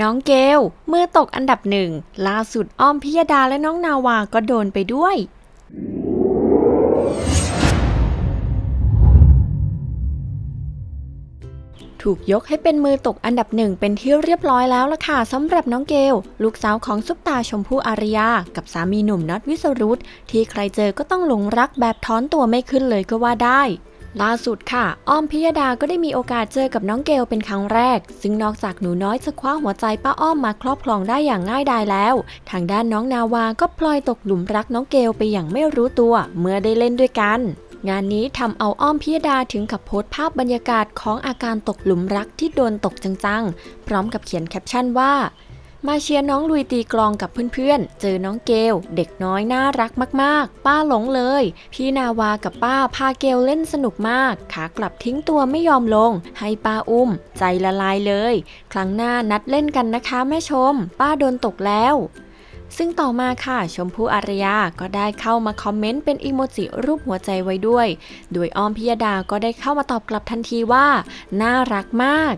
น้องเกลมือตกอันดับหนึ่งล่าสุดอ้อมพิยดาและน้องนาวาก็โดนไปด้วย ถูกยกให้เป็นมือตกอันดับหนึ่งเป็นที่เรียบร้อยแล้วล่ะค่ะสำหรับน้องเกลลูกสาวของซุปตาชมพู่อารยา กับสามีหนุ่มน็อตวิสรุตที่ใครเจอก็ต้องหลงรักแบบถอนตัวไม่ขึ้นเลยก็ว่าได้ ล่าสุดค่ะ อ้อมพิยดาก็ได้มีโอกาสเจอกับน้องเกลเป็นครั้งแรก ซึ่งนอกจากหนูน้อยจะคว้าหัวใจป้าอ้อมมาครอบครองได้อย่างง่ายดายแล้ว ทางด้านน้องนาวาก็พลอยตกหลุมรักน้องเกลไปอย่างไม่รู้ตัว เมื่อได้เล่นด้วยกัน งานนี้ทำเอาอ้อมพิยดาถึงกับโพสต์ภาพบรรยากาศของอาการตกหลุมรักที่โดนตกจังๆ พร้อมกับเขียนแคปชั่นว่า มาเชียร์น้องลุยตีกลองกับเพื่อนๆ เจอน้องเกล เด็กน้อยน่ารักมากๆ ป้าหลงเลย พี่นาวากับป้าพาเกลเล่นสนุกมาก ขากลับทิ้งตัวไม่ยอมลง ให้ป้าอุ้ม ใจละลายเลย ครั้งหน้านัดเล่นกันนะคะแม่ชม ป้าโดนตกแล้วซึ่งต่อมาค่ะชมพู่อารยาก็ได้เข้ามาคอมเมนต์เป็นอีโมจิรูปหัวใจไว้ด้วย โดยอ้อมพิยดาก็ได้เข้ามาตอบกลับทันทีว่า น่ารักมาก